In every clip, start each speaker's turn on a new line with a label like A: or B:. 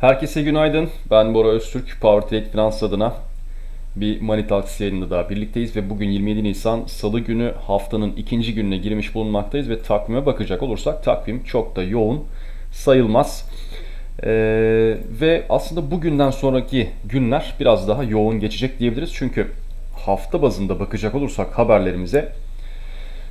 A: Herkese günaydın. Ben Bora Öztürk. Power Trade Finans adına bir Money Talks yayınında daha birlikteyiz ve bugün 27 Nisan Salı günü haftanın ikinci gününe girmiş bulunmaktayız ve takvime bakacak olursak takvim çok da yoğun sayılmaz. Ee, ve aslında bugünden sonraki günler biraz daha yoğun geçecek diyebiliriz. Çünkü hafta bazında bakacak olursak haberlerimize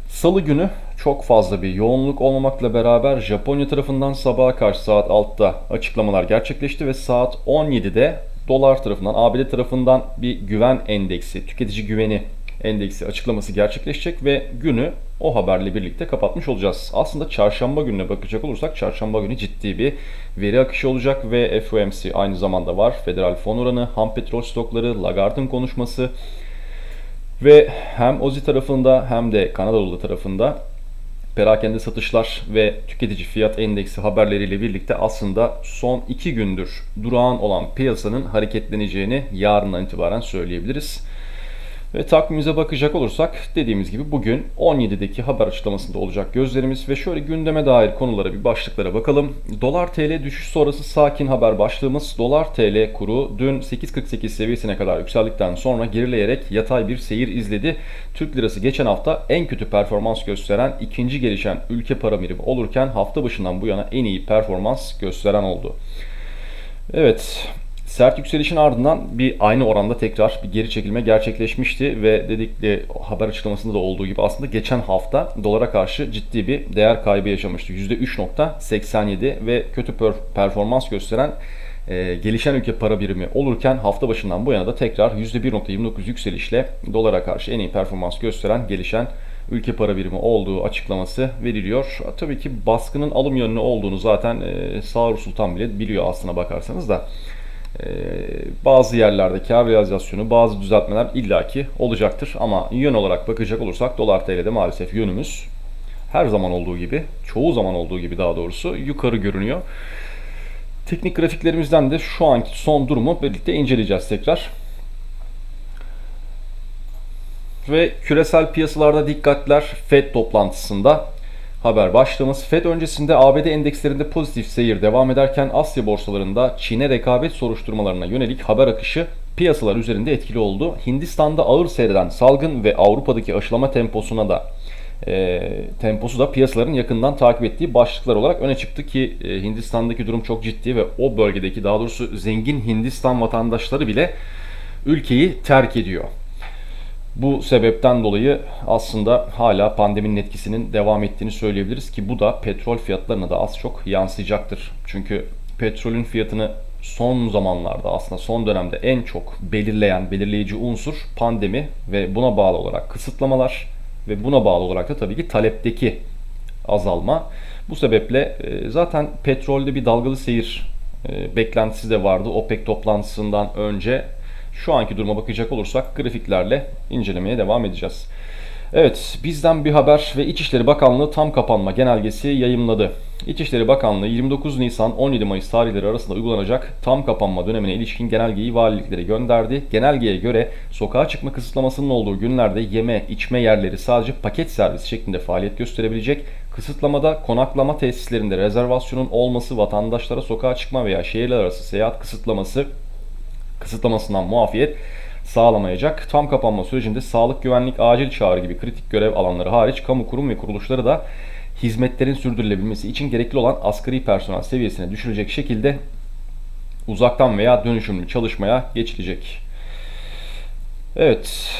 A: Salı günü çok fazla bir yoğunluk olmamakla beraber Japonya tarafından sabaha karşı saat 6'da açıklamalar gerçekleşti ve saat 17'de dolar tarafından, ABD tarafından bir güven endeksi, tüketici güveni endeksi açıklaması gerçekleşecek ve günü o haberle birlikte kapatmış olacağız. Aslında çarşamba gününe bakacak olursak çarşamba günü ciddi bir veri akışı olacak ve FOMC aynı zamanda var. Federal fon oranı, ham petrol stokları, Lagarde'ın konuşması, ve hem Ozi tarafında hem de Kanadalı tarafında perakende satışlar ve tüketici fiyat endeksi haberleriyle birlikte aslında son iki gündür durağan olan piyasanın hareketleneceğini yarından itibaren söyleyebiliriz. Ve takvimimize bakacak olursak dediğimiz gibi bugün 17'deki haber açıklamasında olacak gözlerimiz ve şöyle gündeme dair konulara bir başlıklara bakalım. Dolar TL düşüş sonrası sakin haber başlığımız Dolar TL kuru dün 8.48 seviyesine kadar yükseldikten sonra gerileyerek yatay bir seyir izledi. Türk lirası geçen hafta en kötü performans gösteren ikinci gelişen ülke para birimi olurken hafta başından bu yana en iyi performans gösteren oldu. Evet, Sert yükselişin ardından bir aynı oranda tekrar bir geri çekilme gerçekleşmişti ve dedik de haber açıklamasında da olduğu gibi aslında geçen hafta dolara karşı ciddi bir değer kaybı yaşamıştı. %3.87 ve kötü performans gösteren e, gelişen ülke para birimi olurken hafta başından bu yana da tekrar %1.29 yükselişle dolara karşı en iyi performans gösteren gelişen ülke para birimi olduğu açıklaması veriliyor. Tabii ki baskının alım yönlü olduğunu zaten e, Sağır Sultan bile biliyor aslına bakarsanız da. Ee, bazı yerlerde kar realizasyonu, bazı düzeltmeler illaki olacaktır. Ama yön olarak bakacak olursak dolar TL'de maalesef yönümüz her zaman olduğu gibi, çoğu zaman olduğu gibi daha doğrusu yukarı görünüyor. Teknik grafiklerimizden de şu anki son durumu birlikte inceleyeceğiz tekrar. Ve küresel piyasalarda dikkatler FED toplantısında Haber başlığımız FED öncesinde ABD endekslerinde pozitif seyir devam ederken Asya borsalarında Çin'e rekabet soruşturmalarına yönelik haber akışı piyasalar üzerinde etkili oldu. Hindistan'da ağır seyreden salgın ve Avrupa'daki aşılama temposuna da e, temposu da piyasaların yakından takip ettiği başlıklar olarak öne çıktı ki e, Hindistan'daki durum çok ciddi ve o bölgedeki daha doğrusu zengin Hindistan vatandaşları bile ülkeyi terk ediyor. Bu sebepten dolayı aslında hala pandeminin etkisinin devam ettiğini söyleyebiliriz ki bu da petrol fiyatlarına da az çok yansıyacaktır. Çünkü petrolün fiyatını son zamanlarda aslında son dönemde en çok belirleyen, belirleyici unsur pandemi ve buna bağlı olarak kısıtlamalar ve buna bağlı olarak da tabii ki talepteki azalma. Bu sebeple e, zaten petrolde bir dalgalı seyir e, beklentisi de vardı OPEC toplantısından önce şu anki duruma bakacak olursak grafiklerle incelemeye devam edeceğiz. Evet, bizden bir haber ve İçişleri Bakanlığı tam kapanma genelgesi yayımladı. İçişleri Bakanlığı 29 Nisan 17 Mayıs tarihleri arasında uygulanacak tam kapanma dönemine ilişkin genelgeyi valiliklere gönderdi. Genelgeye göre sokağa çıkma kısıtlamasının olduğu günlerde yeme, içme yerleri sadece paket servis şeklinde faaliyet gösterebilecek. Kısıtlamada konaklama tesislerinde rezervasyonun olması, vatandaşlara sokağa çıkma veya şehirler arası seyahat kısıtlaması kısıtlamasından muafiyet sağlamayacak. Tam kapanma sürecinde sağlık, güvenlik, acil çağrı gibi kritik görev alanları hariç kamu kurum ve kuruluşları da hizmetlerin sürdürülebilmesi için gerekli olan asgari personel seviyesine düşülecek şekilde uzaktan veya dönüşümlü çalışmaya geçilecek. Evet.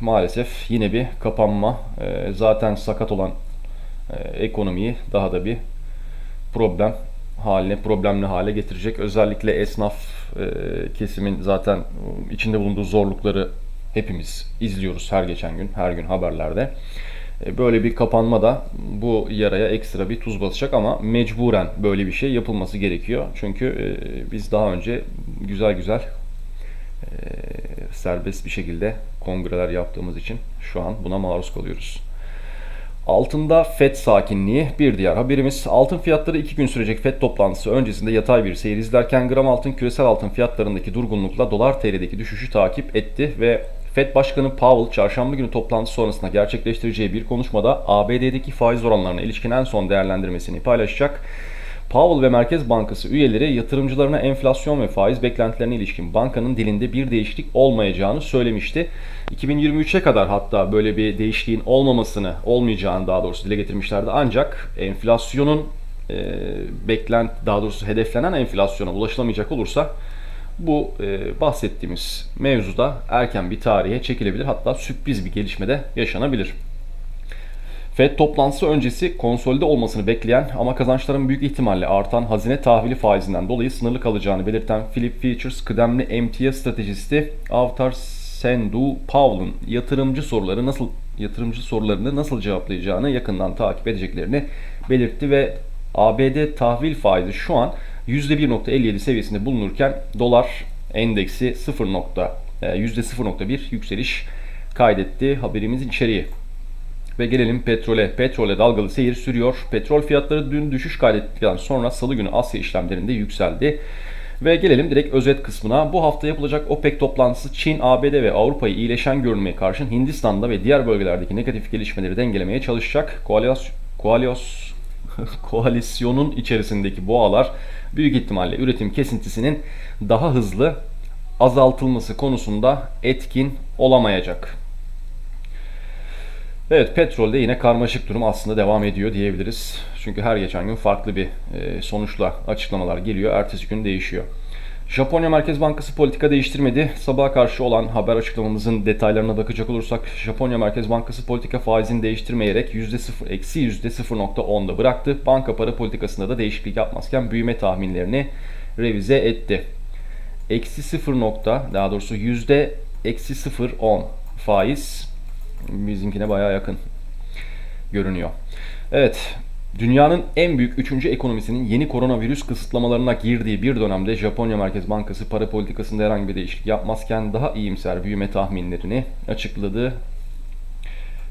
A: Maalesef yine bir kapanma. Ee, zaten sakat olan e, ekonomiyi daha da bir problem haline, problemli hale getirecek. Özellikle esnaf e, kesimin zaten içinde bulunduğu zorlukları hepimiz izliyoruz her geçen gün, her gün haberlerde. E, böyle bir kapanma da bu yaraya ekstra bir tuz basacak ama mecburen böyle bir şey yapılması gerekiyor. Çünkü e, biz daha önce güzel güzel serbest bir şekilde kongreler yaptığımız için şu an buna maruz kalıyoruz. Altında FED sakinliği bir diğer haberimiz. Altın fiyatları 2 gün sürecek FED toplantısı öncesinde yatay bir seyir izlerken gram altın küresel altın fiyatlarındaki durgunlukla dolar TL'deki düşüşü takip etti ve FED Başkanı Powell çarşamba günü toplantı sonrasında gerçekleştireceği bir konuşmada ABD'deki faiz oranlarına ilişkin en son değerlendirmesini paylaşacak. Powell ve Merkez Bankası üyeleri yatırımcılarına enflasyon ve faiz beklentilerine ilişkin bankanın dilinde bir değişiklik olmayacağını söylemişti. 2023'e kadar hatta böyle bir değişikliğin olmamasını, olmayacağını daha doğrusu dile getirmişlerdi. Ancak enflasyonun e, beklent daha doğrusu hedeflenen enflasyona ulaşılamayacak olursa bu e, bahsettiğimiz mevzuda erken bir tarihe çekilebilir. Hatta sürpriz bir gelişme de yaşanabilir. Fed toplantısı öncesi konsolide olmasını bekleyen ama kazançların büyük ihtimalle artan hazine tahvili faizinden dolayı sınırlı kalacağını belirten Philip Features kıdemli emtia stratejisti Avtar Sendu Powell'ın yatırımcı soruları nasıl yatırımcı sorularını nasıl cevaplayacağını yakından takip edeceklerini belirtti ve ABD tahvil faizi şu an %1.57 seviyesinde bulunurken dolar endeksi 0. %0.1 yükseliş kaydetti. Haberimizin içeriği. Ve gelelim petrole. Petrole dalgalı seyir sürüyor. Petrol fiyatları dün düşüş kaydettikten sonra salı günü Asya işlemlerinde yükseldi. Ve gelelim direkt özet kısmına. Bu hafta yapılacak OPEC toplantısı Çin, ABD ve Avrupa'yı iyileşen görünmeye karşın Hindistan'da ve diğer bölgelerdeki negatif gelişmeleri dengelemeye çalışacak. Koalyos, koalyos, koalisyonun içerisindeki boğalar büyük ihtimalle üretim kesintisinin daha hızlı azaltılması konusunda etkin olamayacak. Evet petrolde yine karmaşık durum aslında devam ediyor diyebiliriz. Çünkü her geçen gün farklı bir e, sonuçla açıklamalar geliyor. Ertesi gün değişiyor. Japonya Merkez Bankası politika değiştirmedi. Sabaha karşı olan haber açıklamamızın detaylarına bakacak olursak Japonya Merkez Bankası politika faizini değiştirmeyerek %0 eksi %0.10'da bıraktı. Banka para politikasında da değişiklik yapmazken büyüme tahminlerini revize etti. Eksi 0 nokta daha doğrusu yüzde eksi 0.10 faiz bizimkine baya yakın görünüyor. Evet, Dünyanın en büyük üçüncü ekonomisinin yeni koronavirüs kısıtlamalarına girdiği bir dönemde Japonya Merkez Bankası para politikasında herhangi bir değişiklik yapmazken daha iyimser büyüme tahminlerini açıkladı.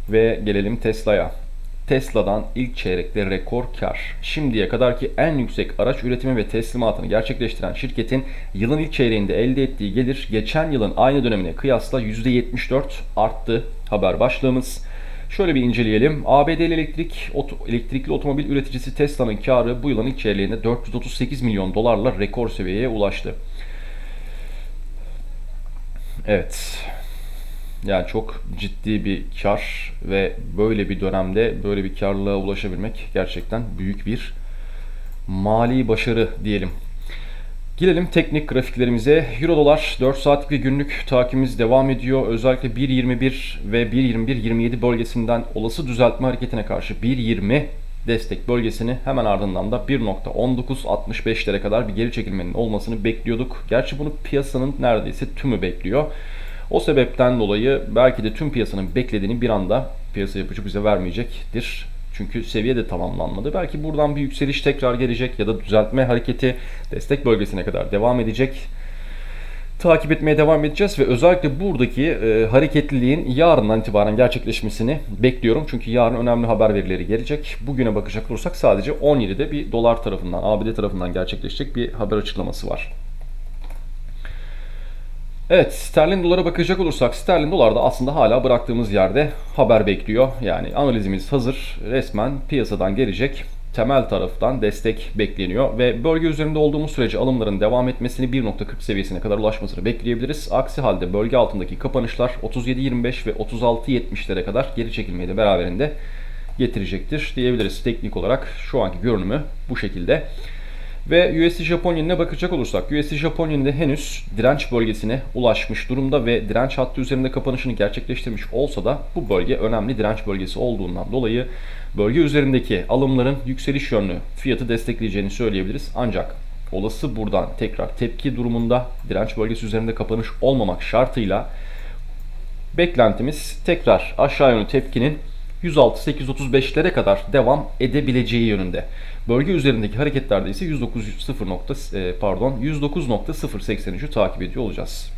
A: Ve gelelim Tesla'ya. Tesla'dan ilk çeyrekte rekor kar. Şimdiye kadarki en yüksek araç üretimi ve teslimatını gerçekleştiren şirketin yılın ilk çeyreğinde elde ettiği gelir geçen yılın aynı dönemine kıyasla %74 arttı. Haber başlığımız. Şöyle bir inceleyelim. ABD'li elektrik, oto, elektrikli otomobil üreticisi Tesla'nın karı bu yılın ilk çeyreğinde 438 milyon dolarla rekor seviyeye ulaştı. Evet. Yani çok ciddi bir kar ve böyle bir dönemde böyle bir karlılığa ulaşabilmek gerçekten büyük bir mali başarı diyelim. Gelelim teknik grafiklerimize. Euro dolar 4 saatlik ve günlük takibimiz devam ediyor. Özellikle 1.21 ve 1.21-27 bölgesinden olası düzeltme hareketine karşı 1.20 destek bölgesini hemen ardından da 1.1965'lere kadar bir geri çekilmenin olmasını bekliyorduk. Gerçi bunu piyasanın neredeyse tümü bekliyor. O sebepten dolayı belki de tüm piyasanın beklediğini bir anda piyasa yapıcı bize vermeyecektir. Çünkü seviye de tamamlanmadı. Belki buradan bir yükseliş tekrar gelecek ya da düzeltme hareketi destek bölgesine kadar devam edecek. Takip etmeye devam edeceğiz ve özellikle buradaki e, hareketliliğin yarından itibaren gerçekleşmesini bekliyorum. Çünkü yarın önemli haber verileri gelecek. Bugüne bakacak olursak sadece 17'de bir dolar tarafından, ABD tarafından gerçekleşecek bir haber açıklaması var. Evet, sterlin dolara bakacak olursak sterlin dolar da aslında hala bıraktığımız yerde haber bekliyor. Yani analizimiz hazır. Resmen piyasadan gelecek temel taraftan destek bekleniyor ve bölge üzerinde olduğumuz sürece alımların devam etmesini 1.40 seviyesine kadar ulaşmasını bekleyebiliriz. Aksi halde bölge altındaki kapanışlar 37.25 ve 36.70'lere kadar geri çekilmeyi de beraberinde getirecektir diyebiliriz. Teknik olarak şu anki görünümü bu şekilde. Ve USD Japon yenine bakacak olursak USD Japon yeninde henüz direnç bölgesine ulaşmış durumda ve direnç hattı üzerinde kapanışını gerçekleştirmiş olsa da bu bölge önemli direnç bölgesi olduğundan dolayı bölge üzerindeki alımların yükseliş yönlü fiyatı destekleyeceğini söyleyebiliriz. Ancak olası buradan tekrar tepki durumunda direnç bölgesi üzerinde kapanış olmamak şartıyla beklentimiz tekrar aşağı yönlü tepkinin 106-835'lere kadar devam edebileceği yönünde. Bölge üzerindeki hareketlerde ise 109.0 e, pardon 109.083'ü takip ediyor olacağız.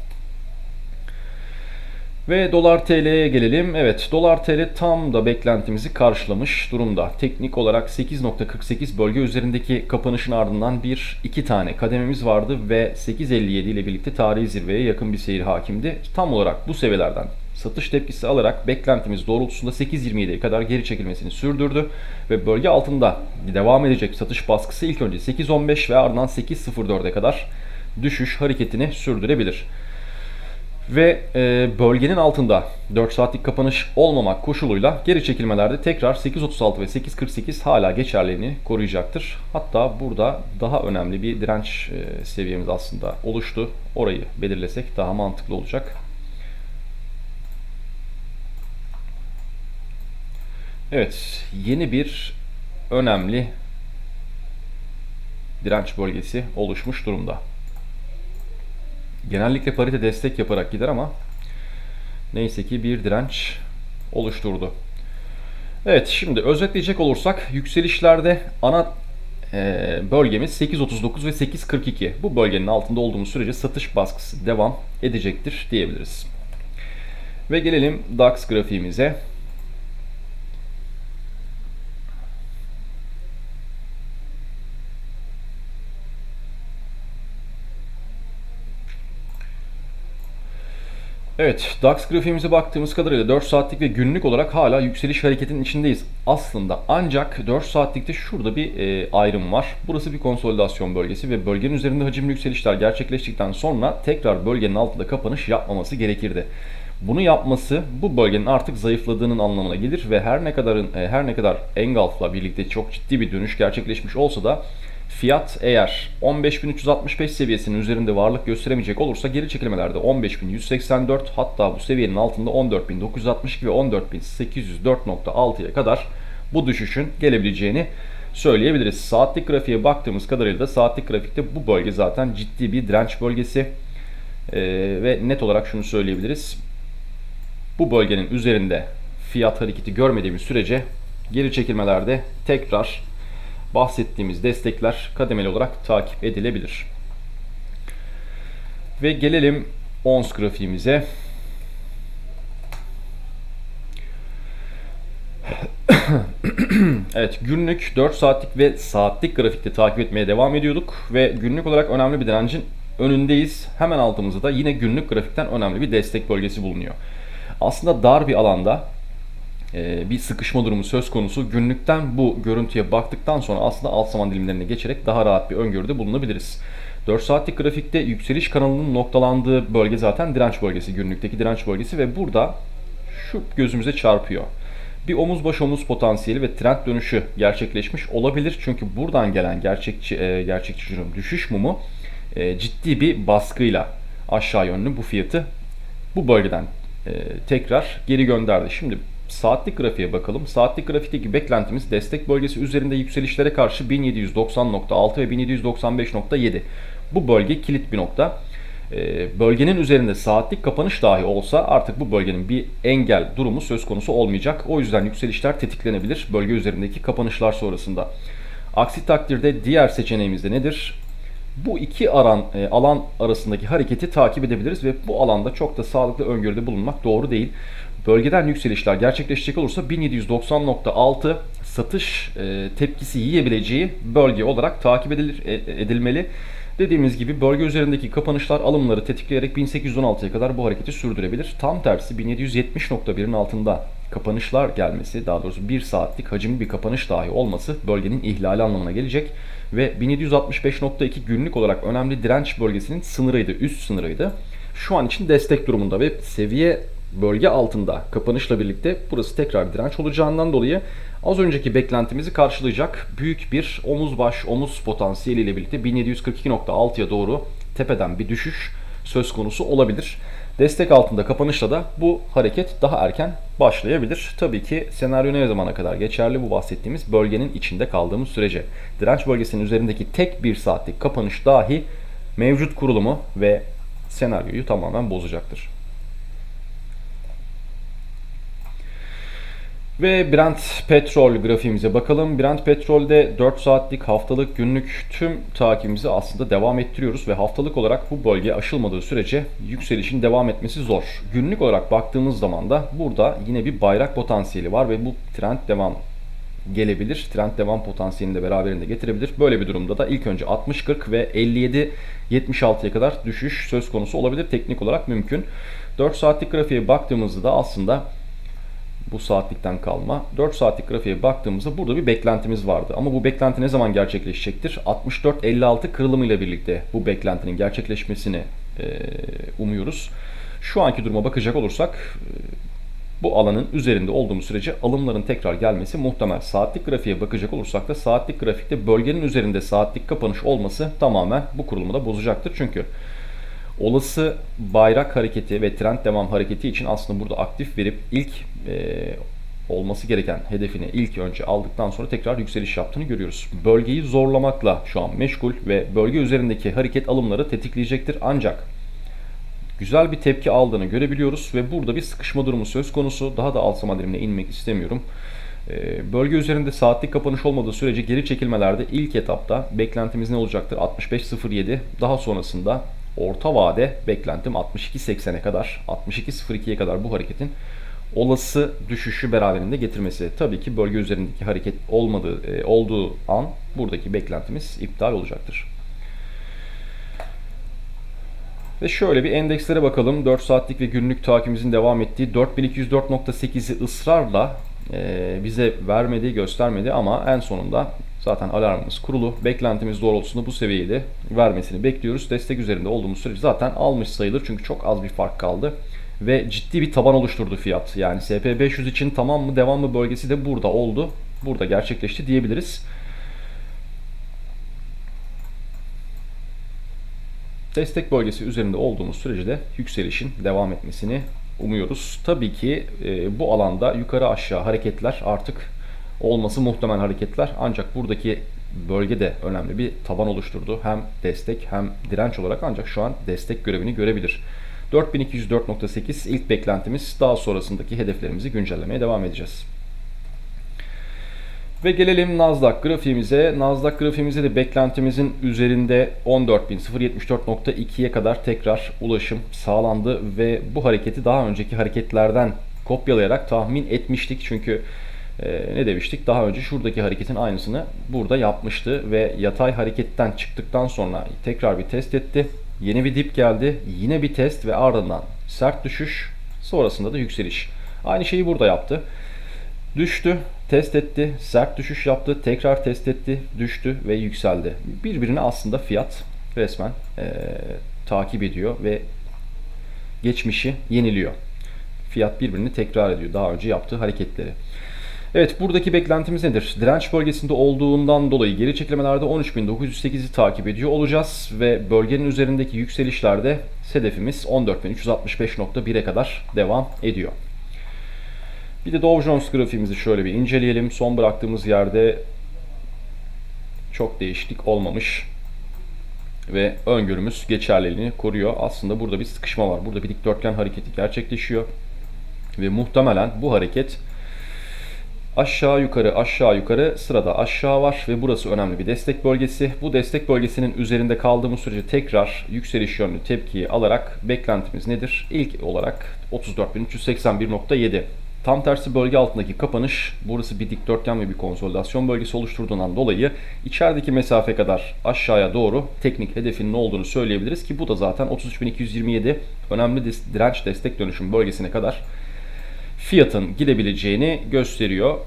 A: Ve dolar TL'ye gelelim. Evet dolar TL tam da beklentimizi karşılamış durumda. Teknik olarak 8.48 bölge üzerindeki kapanışın ardından bir iki tane kadememiz vardı ve 8.57 ile birlikte tarihi zirveye yakın bir seyir hakimdi. Tam olarak bu seviyelerden satış tepkisi alarak beklentimiz doğrultusunda 8.27'ye kadar geri çekilmesini sürdürdü ve bölge altında devam edecek satış baskısı ilk önce 8.15 ve ardından 8.04'e kadar düşüş hareketini sürdürebilir. Ve e, bölgenin altında 4 saatlik kapanış olmamak koşuluyla geri çekilmelerde tekrar 8.36 ve 8.48 hala geçerliliğini koruyacaktır. Hatta burada daha önemli bir direnç e, seviyemiz aslında oluştu. Orayı belirlesek daha mantıklı olacak. Evet, yeni bir önemli direnç bölgesi oluşmuş durumda. Genellikle parite destek yaparak gider ama neyse ki bir direnç oluşturdu. Evet şimdi özetleyecek olursak yükselişlerde ana e, bölgemiz 8.39 ve 8.42. Bu bölgenin altında olduğumuz sürece satış baskısı devam edecektir diyebiliriz. Ve gelelim DAX grafiğimize. Evet, DAX grafiğimize baktığımız kadarıyla 4 saatlik ve günlük olarak hala yükseliş hareketinin içindeyiz. Aslında ancak 4 saatlikte şurada bir e, ayrım var. Burası bir konsolidasyon bölgesi ve bölgenin üzerinde hacimli yükselişler gerçekleştikten sonra tekrar bölgenin altında kapanış yapmaması gerekirdi. Bunu yapması bu bölgenin artık zayıfladığının anlamına gelir ve her ne kadar e, her ne kadar Engulf'la birlikte çok ciddi bir dönüş gerçekleşmiş olsa da Fiyat eğer 15.365 seviyesinin üzerinde varlık gösteremeyecek olursa geri çekilmelerde 15.184 hatta bu seviyenin altında 14.962 ve 14.804.6'ya kadar bu düşüşün gelebileceğini söyleyebiliriz. Saatlik grafiğe baktığımız kadarıyla da saatlik grafikte bu bölge zaten ciddi bir direnç bölgesi ee, ve net olarak şunu söyleyebiliriz. Bu bölgenin üzerinde fiyat hareketi görmediğimiz sürece geri çekilmelerde tekrar bahsettiğimiz destekler kademeli olarak takip edilebilir. Ve gelelim ons grafiğimize. evet günlük 4 saatlik ve saatlik grafikte takip etmeye devam ediyorduk ve günlük olarak önemli bir direncin önündeyiz. Hemen altımızda da yine günlük grafikten önemli bir destek bölgesi bulunuyor. Aslında dar bir alanda bir sıkışma durumu söz konusu. Günlükten bu görüntüye baktıktan sonra aslında alt zaman dilimlerine geçerek daha rahat bir öngörüde bulunabiliriz. 4 saatlik grafikte yükseliş kanalının noktalandığı bölge zaten direnç bölgesi, günlükteki direnç bölgesi ve burada şu gözümüze çarpıyor. Bir omuz baş omuz potansiyeli ve trend dönüşü gerçekleşmiş olabilir. Çünkü buradan gelen gerçekçi e, gerçekçi durum düşüş mumu e, ciddi bir baskıyla aşağı yönlü bu fiyatı bu bölgeden e, tekrar geri gönderdi. Şimdi saatlik grafiğe bakalım. Saatlik grafikteki beklentimiz destek bölgesi üzerinde yükselişlere karşı 1790.6 ve 1795.7. Bu bölge kilit bir nokta. Ee, bölgenin üzerinde saatlik kapanış dahi olsa artık bu bölgenin bir engel durumu söz konusu olmayacak. O yüzden yükselişler tetiklenebilir bölge üzerindeki kapanışlar sonrasında. Aksi takdirde diğer seçeneğimiz de nedir? Bu iki aran, e, alan arasındaki hareketi takip edebiliriz ve bu alanda çok da sağlıklı öngörüde bulunmak doğru değil. Bölgeden yükselişler gerçekleşecek olursa 1790.6 satış e, tepkisi yiyebileceği bölge olarak takip edilir, e, edilmeli. Dediğimiz gibi bölge üzerindeki kapanışlar alımları tetikleyerek 1816'ya kadar bu hareketi sürdürebilir. Tam tersi 1770.1'in altında kapanışlar gelmesi, daha doğrusu 1 saatlik hacimli bir kapanış dahi olması bölgenin ihlali anlamına gelecek. Ve 1765.2 günlük olarak önemli direnç bölgesinin sınırıydı, üst sınırıydı. Şu an için destek durumunda ve seviye bölge altında kapanışla birlikte burası tekrar direnç olacağından dolayı az önceki beklentimizi karşılayacak büyük bir omuz baş omuz potansiyeli ile birlikte 1742.6'ya doğru tepeden bir düşüş söz konusu olabilir. Destek altında kapanışla da bu hareket daha erken başlayabilir. Tabii ki senaryo ne zamana kadar geçerli bu bahsettiğimiz bölgenin içinde kaldığımız sürece. Direnç bölgesinin üzerindeki tek bir saatlik kapanış dahi mevcut kurulumu ve senaryoyu tamamen bozacaktır. Ve Brent petrol grafiğimize bakalım. Brent petrolde 4 saatlik, haftalık, günlük tüm takibimizi aslında devam ettiriyoruz ve haftalık olarak bu bölge aşılmadığı sürece yükselişin devam etmesi zor. Günlük olarak baktığımız zaman da burada yine bir bayrak potansiyeli var ve bu trend devam gelebilir. Trend devam potansiyelini de beraberinde getirebilir. Böyle bir durumda da ilk önce 60-40 ve 57-76'ya kadar düşüş söz konusu olabilir. Teknik olarak mümkün. 4 saatlik grafiğe baktığımızda da aslında bu saatlikten kalma. 4 saatlik grafiğe baktığımızda burada bir beklentimiz vardı. Ama bu beklenti ne zaman gerçekleşecektir? 64-56 kırılımıyla birlikte bu beklentinin gerçekleşmesini e, umuyoruz. Şu anki duruma bakacak olursak bu alanın üzerinde olduğumuz sürece alımların tekrar gelmesi muhtemel. Saatlik grafiğe bakacak olursak da saatlik grafikte bölgenin üzerinde saatlik kapanış olması tamamen bu kurulumu da bozacaktır. Çünkü olası bayrak hareketi ve trend devam hareketi için aslında burada aktif verip ilk e, olması gereken hedefini ilk önce aldıktan sonra tekrar yükseliş yaptığını görüyoruz. Bölgeyi zorlamakla şu an meşgul ve bölge üzerindeki hareket alımları tetikleyecektir. Ancak güzel bir tepki aldığını görebiliyoruz ve burada bir sıkışma durumu söz konusu. Daha da alt dilimine inmek istemiyorum. E, bölge üzerinde saatlik kapanış olmadığı sürece geri çekilmelerde ilk etapta beklentimiz ne olacaktır? 65.07 daha sonrasında orta vade beklentim 62.80'e kadar, 62.02'ye kadar bu hareketin olası düşüşü beraberinde getirmesi. Tabii ki bölge üzerindeki hareket olmadığı e, olduğu an buradaki beklentimiz iptal olacaktır. Ve şöyle bir endekslere bakalım. 4 saatlik ve günlük takibimizin devam ettiği 4204.8'i ısrarla e, bize vermedi, göstermedi ama en sonunda Zaten alarmımız kurulu. Beklentimiz doğrultusunda bu seviyeyi de vermesini bekliyoruz. Destek üzerinde olduğumuz sürece zaten almış sayılır. Çünkü çok az bir fark kaldı. Ve ciddi bir taban oluşturdu fiyat. Yani SP500 için tamam mı devam mı bölgesi de burada oldu. Burada gerçekleşti diyebiliriz. Destek bölgesi üzerinde olduğumuz sürece de yükselişin devam etmesini umuyoruz. Tabii ki e, bu alanda yukarı aşağı hareketler artık olması muhtemel hareketler. Ancak buradaki bölge de önemli bir taban oluşturdu. Hem destek hem direnç olarak ancak şu an destek görevini görebilir. 4204.8 ilk beklentimiz. Daha sonrasındaki hedeflerimizi güncellemeye devam edeceğiz. Ve gelelim Nasdaq grafiğimize. Nasdaq grafiğimizde de beklentimizin üzerinde 14.074.2'ye kadar tekrar ulaşım sağlandı ve bu hareketi daha önceki hareketlerden kopyalayarak tahmin etmiştik. Çünkü e, ne demiştik? Daha önce şuradaki hareketin aynısını burada yapmıştı ve yatay hareketten çıktıktan sonra tekrar bir test etti. Yeni bir dip geldi. Yine bir test ve ardından sert düşüş. Sonrasında da yükseliş. Aynı şeyi burada yaptı. Düştü, test etti, sert düşüş yaptı, tekrar test etti, düştü ve yükseldi. Birbirini aslında fiyat resmen e, takip ediyor ve geçmişi yeniliyor. Fiyat birbirini tekrar ediyor daha önce yaptığı hareketleri. Evet buradaki beklentimiz nedir? Direnç bölgesinde olduğundan dolayı geri çekilmelerde 13.908'i takip ediyor olacağız ve bölgenin üzerindeki yükselişlerde hedefimiz 14.365.1'e kadar devam ediyor. Bir de Dow Jones grafiğimizi şöyle bir inceleyelim. Son bıraktığımız yerde çok değişiklik olmamış ve öngörümüz geçerliliğini koruyor. Aslında burada bir sıkışma var. Burada bir dikdörtgen hareketi gerçekleşiyor ve muhtemelen bu hareket Aşağı yukarı aşağı yukarı sırada aşağı var ve burası önemli bir destek bölgesi. Bu destek bölgesinin üzerinde kaldığımız sürece tekrar yükseliş yönlü tepkiyi alarak beklentimiz nedir? İlk olarak 34.381.7. Tam tersi bölge altındaki kapanış burası bir dikdörtgen ve bir konsolidasyon bölgesi oluşturduğundan dolayı içerideki mesafe kadar aşağıya doğru teknik hedefinin ne olduğunu söyleyebiliriz ki bu da zaten 33.227 önemli direnç destek dönüşüm bölgesine kadar fiyatın gidebileceğini gösteriyor.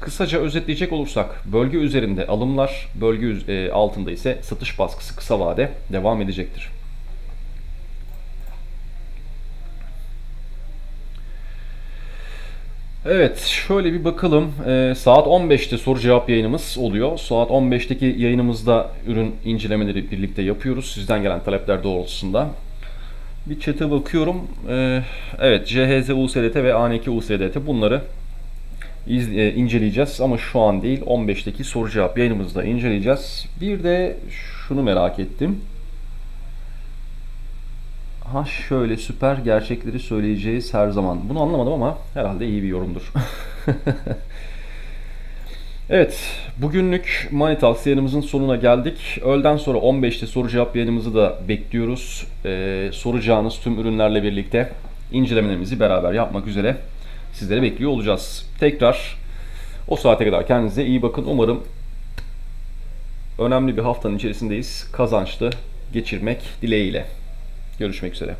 A: Kısaca özetleyecek olursak bölge üzerinde alımlar, bölge e, altında ise satış baskısı kısa vade devam edecektir. Evet şöyle bir bakalım. Ee, saat 15'te soru cevap yayınımız oluyor. Saat 15'teki yayınımızda ürün incelemeleri birlikte yapıyoruz. Sizden gelen talepler doğrultusunda. Bir chat'e bakıyorum. Ee, evet CHZ USDT ve AN2 USDT bunları e, inceleyeceğiz ama şu an değil 15'teki soru cevap yayınımızda inceleyeceğiz. Bir de şunu merak ettim. Ha şöyle süper gerçekleri söyleyeceğiz her zaman. Bunu anlamadım ama herhalde iyi bir yorumdur. Evet, bugünlük Money Talks yayınımızın sonuna geldik. Öğleden sonra 15'te soru cevap yayınımızı da bekliyoruz. Ee, soracağınız tüm ürünlerle birlikte incelemelerimizi beraber yapmak üzere sizleri bekliyor olacağız. Tekrar o saate kadar kendinize iyi bakın. Umarım önemli bir haftanın içerisindeyiz. Kazançlı geçirmek dileğiyle. Görüşmek üzere.